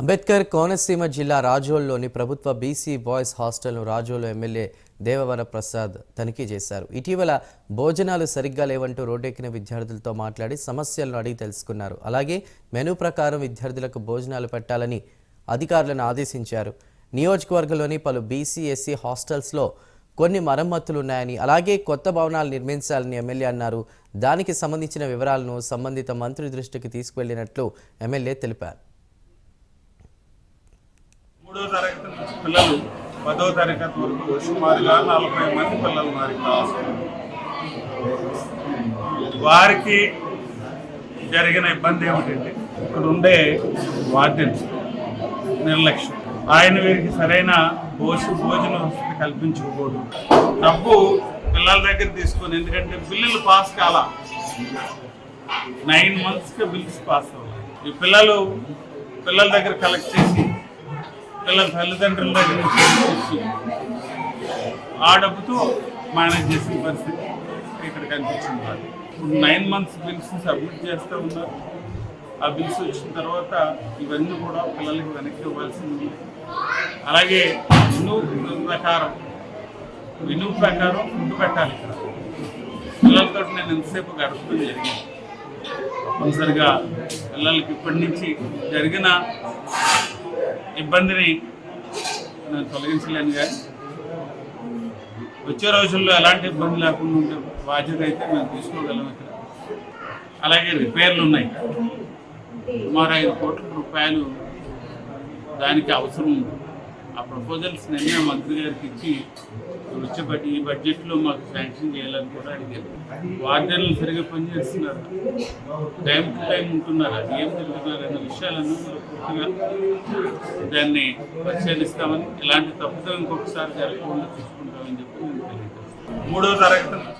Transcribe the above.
అంబేద్కర్ కోనసీమ జిల్లా రాజోల్లోని ప్రభుత్వ BC boys హాస్టల్ను రాజోలు ఎమ్మెల్యే దేవవర ప్రసాద్ తనిఖీ చేశారు. ఇటీవల భోజనాలు సరిగ్గా లేవంటూ రోడ్డెక్కిన విద్యార్థులతో మాట్లాడి సమస్యలను అడిగి తెలుసుకున్నారు. అలాగే మెనూ ప్రకారం విద్యార్థులకు భోజనాలు పెట్టాలని అధికారులను ఆదేశించారు. నియోజకవర్గంలోని పలు బీసీ ఎస్సీ హాస్టల్స్లో కొన్ని మరమ్మతులు ఉన్నాయని అలాగే కొత్త భవనాలు నిర్మించాలని ఎమ్మెల్యే అన్నారు. దానికి సంబంధించిన వివరాలను సంబంధిత మంత్రి దృష్టికి తీసుకువెళ్ళినట్లు ఎమ్మెల్యే తెలిపారు. పదో తరగతి నుంచి పిల్లలు పదో తరగతి వరకు సుమారుగా నలభై మంది పిల్లలు ఉన్నారు ఇక్కడ వారికి జరిగిన ఇబ్బంది ఏమిటంటే ఇక్కడ ఉండే వార్డెన్ నిర్లక్ష్యం. ఆయన వీరికి సరైన భోజ భోజన వసతి కల్పించకపోవడం. డబ్బు పిల్లల దగ్గర తీసుకొని ఎందుకంటే బిల్లులు పాస్ కాల. నైన్ మంత్స్కి బిల్స్ పాస్ అవ్వాలి. ఈ పిల్లలు పిల్లల దగ్గర కలెక్ట్ చేసి పిల్లల తల్లిదండ్రుల దగ్గర నుంచి ఆ డబ్బుతో మేనేజ్ చేసిన పరిస్థితి ఇక్కడ కనిపించింది నాకు. ఇప్పుడు నైన్ మంత్స్ బిల్స్ సబ్మిట్ చేస్తూ ఉన్నారు. ఆ బిల్స్ వచ్చిన తర్వాత ఇవన్నీ కూడా పిల్లలకి వెనక్కి ఇవ్వాల్సింది అలాగే మెనూ ప్రకారం మెనూ ప్రకారం ఫుడ్ పెట్టాలి ఇక్కడ. పిల్లలతో నేను ఎంతసేపు గడపడం జరిగింది? తప్పనిసరిగా పిల్లలకి ఇప్పటి నుంచి జరిగిన ఇబ్బందిని నేను తొలగించలేను కానీ వచ్చే రోజుల్లో ఎలాంటి ఇబ్బంది లేకుండా ఉండే బాధ్యత అయితే మేము తీసుకోగలం ఇక్కడ. అలాగే రిపేర్లు ఉన్నాయి. సుమారు ఐదు కోట్ల రూపాయలు దానికి అవసరం ఉంది. ఆ ప్రపోజల్స్ నిన్న మంత్రి గారికి ఇచ్చి వచ్చే బడ్జెట్ ఈ బడ్జెట్లో మాకు శాంక్షన్ చేయాలని కూడా అడిగారు. వార్డెన్లు సరిగా పనిచేస్తున్నారు. టైం టు టైం ఉంటున్నారు. అది ఏం జరుగుతున్నారు అన్న విషయాలను పూర్తిగా దాన్ని పరిశీలిస్తామని ఇలాంటి తప్పుదం ఇంకొకసారి జరగకుండా చూసుకుంటామని చెప్పి నేను తెలియజేస్తాను మూడో తరగతి